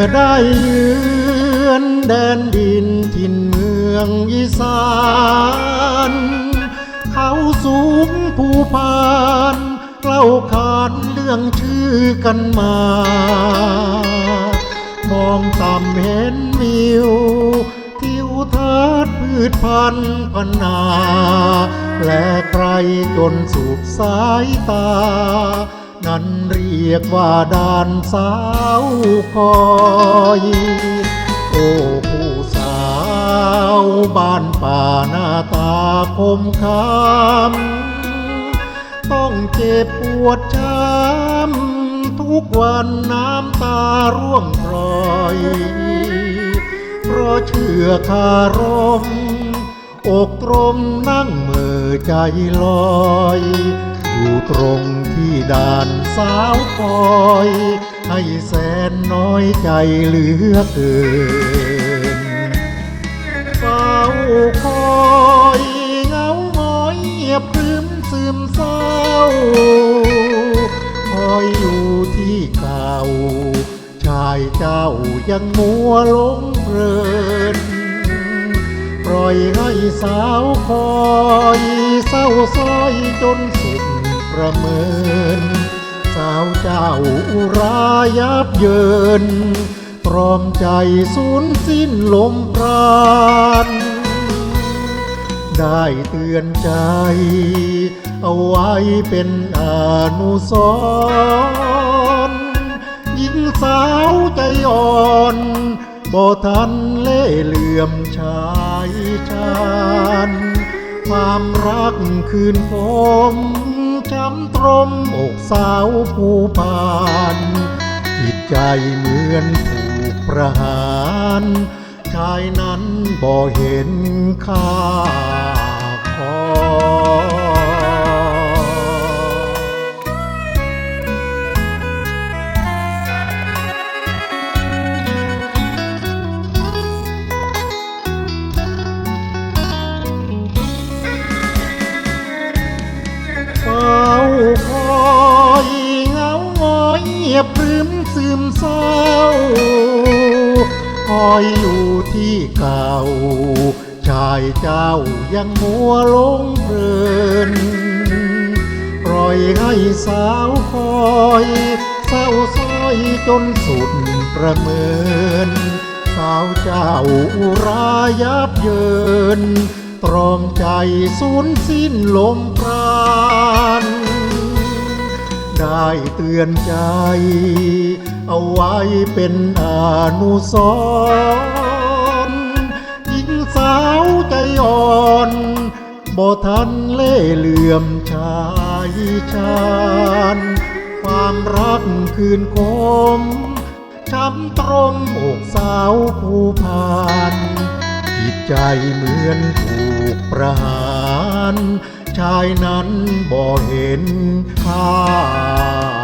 มื่อได้ยืนแดนดินถิ่นเมืองอีสาน เขาสูงภูพานเล่าขานเรื่องชื่อกันมา มองต่ำเห็นวิว ทิวทัศน์พืชพันธุ์พนนาและไกลจนสุดสายตา นั้นเรียกว่าด่านสาวคอยโอ้ผู้สาวบ้านป่าหน้าตาคมคำต้องเจ็บปวดช้ำทุกวันน้ำตาร่วงพรอยเพราะเชื่อคารมอกตรมนั่งเมื่อใจลอย อยู่ตรงที่ด่านสาวคอย ให้แสนน้อยใจเหลือเกินเฝ้าคอยเงาหงอยเงียบครึมซึมเศร้า คอยอยู่ที่เก่า ชายเจ้ายังมัวหลงเพลินปล่อยให้สาวคอยเศร้าซ้อยจนสุด ประเมิน สาวเจ้าอุรายับเยินตรอมใจสูญสิ้นลมปราณ ได้เตือนใจ เอาไว้เป็นอนุสรหญิงสาวใจอ่อนบ่ทันเล่เหลื่อมชายชานความรักคืนฟมำตรมอกสาวผู้พานจิตใจเหมือนถูกประหารชายนั้นบ่เห็นค่าคอ เศร้าคอยอยู่ที่เก่า ชายเจ้ายังมัวลงเพลิน ปล่อยให้สาวคอยเศร้าซอยจนสุดประเมิน สาวเจ้าอุรายับเยิน ตรอมใจสูญสิ้นลมปราณ เตือนใจ เอาไว้เป็นอนุสรหญิงสาวใจอ่อนบ่ทันเล่เหลื่อมชายชานความรักคืนคมช้ำตรมอกสาวผู้พานจิตใจเหมือนถูกประหาร ชายนั้นบ่เห็นค่า